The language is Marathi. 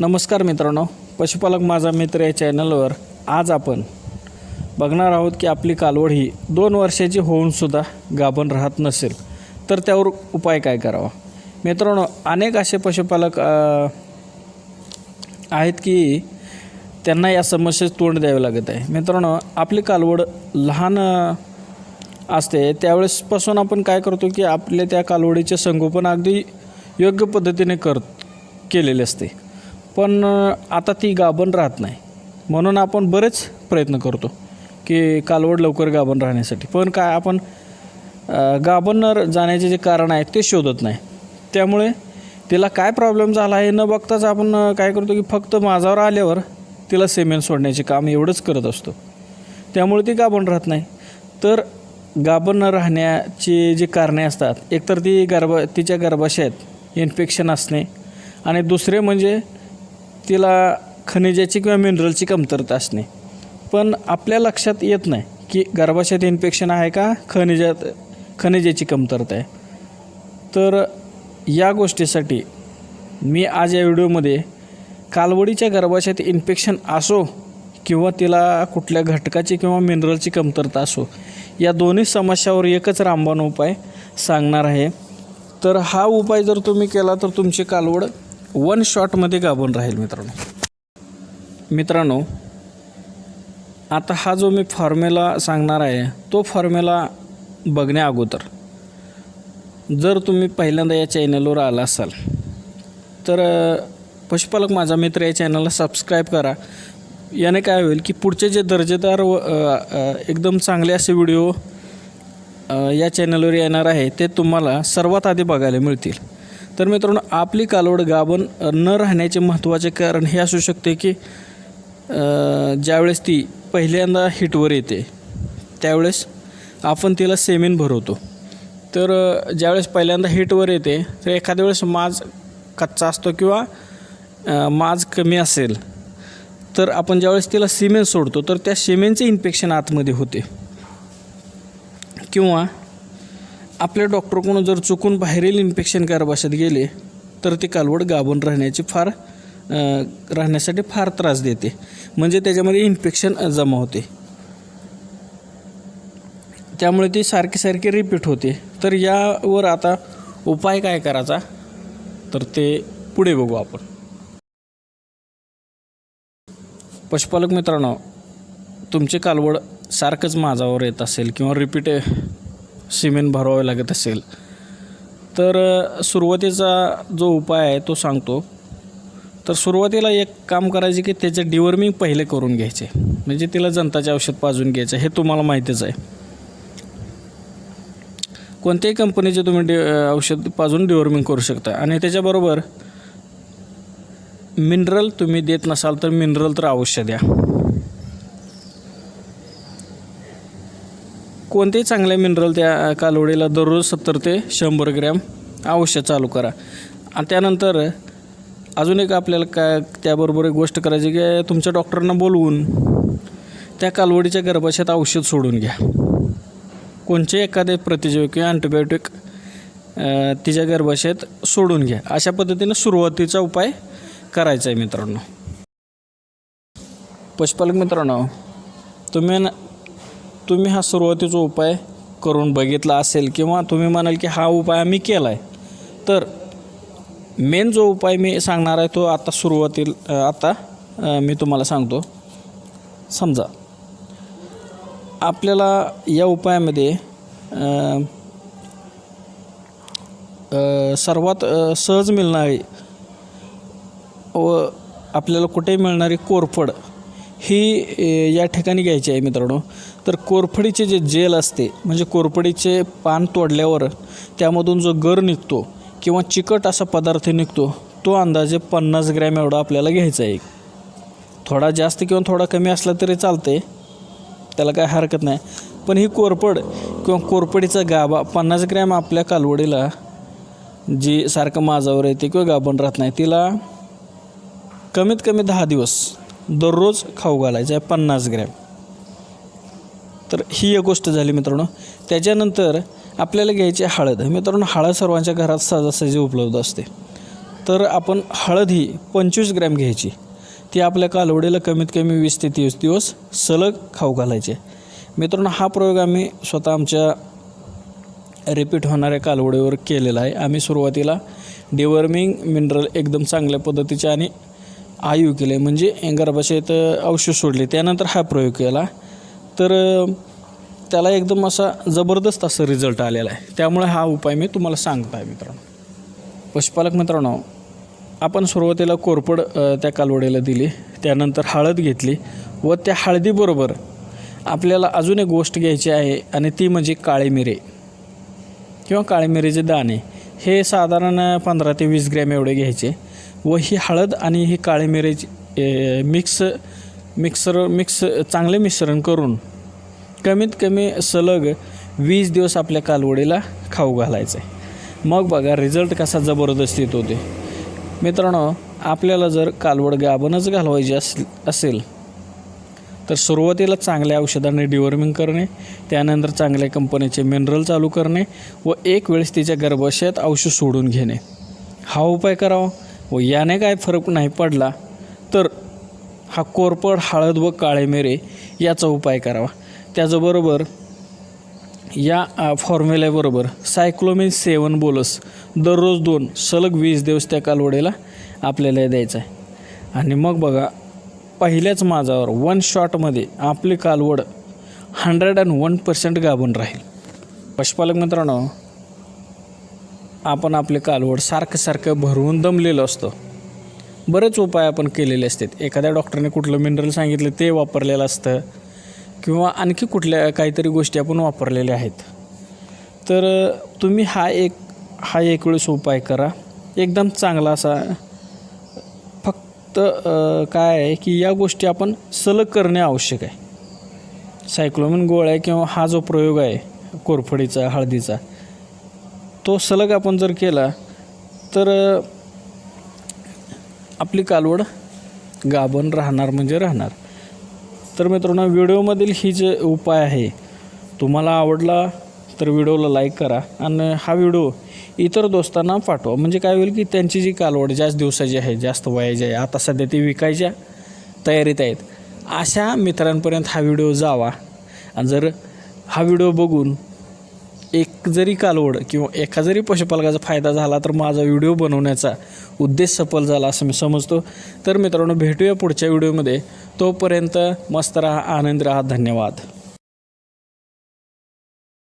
नमस्कार मित्रांनो पशुपालक माझा मित्र या चॅनलवर आज आपण बघणार आहोत की आपली कालवड ही दोन वर्षाची होऊनसुद्धा गाभण राहत नसेल तर त्यावर उपाय काय करावा? मित्रांनो अनेक असे पशुपालक आहेत की त्यांना या समस्येस तोंड द्यावे लागत आहे. मित्रांनो आपली कालवड लहान असते त्यावेळेसपासून आपण काय करतो की आपल्या त्या कालवडीचे संगोपन अगदी योग्य पद्धतीने कर केलेले असते. पण आता ती गाभण राहत नाही. म्हणून आपण बरेच प्रयत्न करतो की कालवड लवकर गाभण राहण्यासाठी. पण काय आपण गाभण न जाण्याचे जे कारण आहे ते शोधत नाही. त्यामुळे तिला काय प्रॉब्लेम झाला आहे न बघताच आपण काय करतो की फक्त माझावर आल्यावर तिला सेमेन सोडण्याचे काम एवढंच करत असतो. त्यामुळे ती गाभण राहत नाही. तर गाभण न राहण्याची जी कारणे असतात एकतर ती गर्भ तिच्या गर्भाशयात इन्फेक्शन असणे आणि दुसरे म्हणजे तिला खनिजाची किंवा मिनरलची कमतरता असणे. पण आपल्या लक्षात येत नाही की गर्भाशयात इन्फेक्शन आहे का खनिजात खनिजाची कमतरता आहे. तर या गोष्टीसाठी मी आज या व्हिडिओमध्ये कालवडीच्या गर्भाशयात इन्फेक्शन असो किंवा तिला कुठल्या घटकाची किंवा मिनरलची कमतरता असो या दोन्ही समस्यावर एकच रामबाण उपाय सांगणार आहे. तर हा उपाय जर तुम्ही केला तर तुमची कालवड वन शॉटमध्ये गाबून राहील मित्रांनो. मित्रांनो आता हा जो मी फॉर्म्युला सांगणार आहे तो फॉर्म्युला बघण्या अगोदर. जर तुम्ही पहिल्यांदा या चॅनलवर आला असाल तर पशुपालक माझा मित्र या चॅनलला सबस्क्राईब करा. याने काय होईल की पुढचे जे दर्जेदार व एकदम चांगले असे व्हिडिओ या चॅनलवर येणार आहे ते तुम्हाला सर्वात आधी बघायला मिळतील. तर मित्रांनो आपली कालवड गाभण न राहण्याचे महत्त्वाचे कारण हे असू शकते की ज्यावेळेस ती पहिल्यांदा हिटवर येते त्यावेळेस आपण तिला सेमेन भरवतो. तर ज्यावेळेस पहिल्यांदा हिटवर येते तर एखाद्या वेळेस माज कच्चा असतो किंवा माज कमी असेल तर आपण ज्यावेळेस तिला सिमेंट सोडतो तर त्या सिमेंटचे इन्फेक्शन आतमध्ये होते. किंवा आपल्या डॉक्टरकडून जर चुकून बाहेरील इन्फेक्शन गर्भाशयात गेले तर ती कालवड गाभून राहण्याची फार राहण्यासाठी फार त्रास देते. म्हणजे त्याच्यामध्ये इन्फेक्शन जमा होते. त्यामुळे ती सारखी सारखी रिपीट होते. तर यावर आता उपाय काय करायचा? तर ते पुढे बघू आपण. पशुपालक मित्रांनो तुमचे कालवड सारखंच माझावर येत असेल किंवा रिपीट सिमेंट भरवावे लागत असेल. तर सुरुवातीचा जो उपाय आहे तो सांगतो. तर सुरुवातीला एक काम करायचे की त्याचे डिवर्मिंग पहिले करून घ्यायचे. म्हणजे तिला जनताचे औषध पाजून घ्यायचं. हे तुम्हाला माहितीच आहे. कोणत्याही कंपनीचे तुम्ही डि औषध पाजून डिवर्मिंग करू शकता. आणि त्याच्याबरोबर मिनरल तुम्ही देत नसाल तर मिनरल तर अवश्य द्या. कोणतेही चांगले मिनरल त्या कालवडीला दररोज सत्तर ते शंभर ग्रॅम अवश्य चालू करा. आणि त्यानंतर अजून एक आपल्याला काय त्याबरोबर एक गोष्ट करायची की तुमच्या डॉक्टरांना बोलवून त्या कालवडीच्या गर्भाशयात औषध सोडून घ्या. कोणचे एखादे प्रतिजीव किंवा अँटीबायोटिक तिच्या गर्भाशयात सोडून घ्या. अशा पद्धतीनं सुरुवातीचा उपाय करायचा आहे मित्रांनो. पशुपालक मित्रांनो तुम्ही तुम्ही हा सुरुवातीचा उपाय करून बघितला असेल किंवा तुम्ही म्हणाल की हा उपाय आम्ही केला आहे तर मेन जो उपाय मी सांगणार आहे तो आता सुरुवातील आता मी तुम्हाला सांगतो. समजा आपल्याला या उपायामध्ये सर्वात सहज मिळणारी व आपल्याला कुठेही मिळणारी कोरफड ही या ठिकाणी घ्यायची आहे मित्रांनो. तर कोरफडीचे जे जेल असते म्हणजे कोरफडीचे पान तोडल्यावर त्यामधून जो गर निघतो किंवा चिकट असा पदार्थ निघतो तो अंदाजे पन्नास ग्रॅम एवढा आपल्याला घ्यायचा आहे. थोडा जास्त किंवा थोडा कमी असला तरी चालते त्याला काय हरकत नाही. पण ही कोरपड किंवा कोरपडीचा गाभा पन्नास ग्रॅम आपल्या कालवडीला जी सारखं माझावर येते किंवा गाभण राहत नाही तिला कमीत कमी दहा दिवस दररोज खाऊ घालायचं आहे पन्नास ग्रॅम. तर ही एक गोष्ट झाली मित्रांनो. त्याच्यानंतर आपल्याला घ्यायची हळद. मित्रांनो हळद सर्वांच्या घरात सहजासहजी उपलब्ध असते. तर आपण हळद ही पंचवीस ग्रॅम घ्यायची. ती आपल्या कालवडीला कमीत कमी वीस ते तीस दिवस सलग खाऊ घालायचे. मित्रांनो हा प्रयोग आम्ही स्वतः आमच्या रिपीट होणाऱ्या कालवडीवर केलेला आहे. आम्ही सुरुवातीला डिवर्मिंग मिनरल एकदम चांगल्या पद्धतीचे आणि आयु केले म्हणजे गर्भाशयात औषध सोडले. त्यानंतर हा प्रयोग केला. तर त्याला एकदम असा जबरदस्त असा रिझल्ट आलेला आहे. त्यामुळे हा उपाय मी तुम्हाला सांगत आहे मित्रांनो. पशुपालक मित्रांनो आपण सुरुवातीला कोरपड त्या कालवडीला दिली. त्यानंतर हळद घेतली व त्या हळदीबरोबर आपल्याला अजून एक गोष्ट घ्यायची आहे आणि ती म्हणजे काळे मिरे किंवा काळे मिरीचे दाणे. हे साधारण पंधरा ते वीस ग्रॅम एवढे घ्यायचे. व ही हळद आणि ही काळी मिरीची मिक्स मिक्सर मिक्स चांगले मिश्रण करून कमीत कमी सलग वीस दिवस आपल्या कालवडीला खाऊ घालायचं. आहे मग बघा रिझल्ट कसा जबरदस्त होते. मित्रांनो आपल्याला जर कालवड गाभणच घालवायची अस असेल तर सुरुवातीला चांगल्या औषधाने डिवर्मिंग करणे त्यानंतर चांगल्या कंपनीचे मिनरल चालू करणे व एक वेळेस तिच्या गर्भाशयात औषध सोडून घेणे. हा उपाय करावा. व याने काय फरक नाही पडला. तर हा कोरपड हळद व काळे मिरे याचा उपाय करावा. त्याचबरोबर या फॉर्म्युल्याबरोबर सायक्लोमिन सेवन बोलस दररोज दोन सलग वीस दिवस त्या कालवडीला आपल्याला द्यायचं आहे. आणि मग बघा पहिल्याच माझावर वन शॉटमध्ये आपली कालवड हंड्रेड अँड वन पर्सेंट गाभून राहील. पशुपालक मित्रांनो आपण आपले कालवड सारखं सारखं भरवून दमलेलं असतं. बरेच उपाय आपण केलेले असतात. एखाद्या डॉक्टरने कुठलं मिनरल सांगितलं ते वापरलेलं असतं किंवा आणखी कुठल्या काहीतरी गोष्टी आपण वापरलेल्या आहेत. तर तुम्ही हा एक हा एक वेळेस उपाय करा. एकदम चांगला असा फक्त काय आहे की या गोष्टी आपण सलग करणे आवश्यक आहे. सायक्लोमिन गोळ्या किंवा हा जो प्रयोग आहे कोरफडीचा हळदीचा तो सलग आपण जर केला तर आपली कालवड गाभण राहणार म्हणजे राहणार. तर मित्रांनो व्हिडिओमधील ही जे उपाय आहे तुम्हाला आवडला तर व्हिडिओला लाईक करा आणि हा व्हिडिओ इतर दोस्तांना पाठवा. म्हणजे काय होईल की त्यांची जी कालवड जास्त दिवसाची आहे जास्त वयाची आहे आता सध्या ती विकायच्या तयारीत आहेत. अशा मित्रांपर्यंत हा व्हिडिओ जावा. आणि जर हा व्हिडिओ बघून एक जरी कालवड किंवा एका जरी पशुपालकाचा फायदा झाला तर माझा व्हिडिओ बनवण्याचा उद्देश सफल झाला असं मी समजतो. तर मित्रांनो भेटूया पुढच्या व्हिडिओमध्ये. तोपर्यंत मस्त राहा आनंद राहा. धन्यवाद.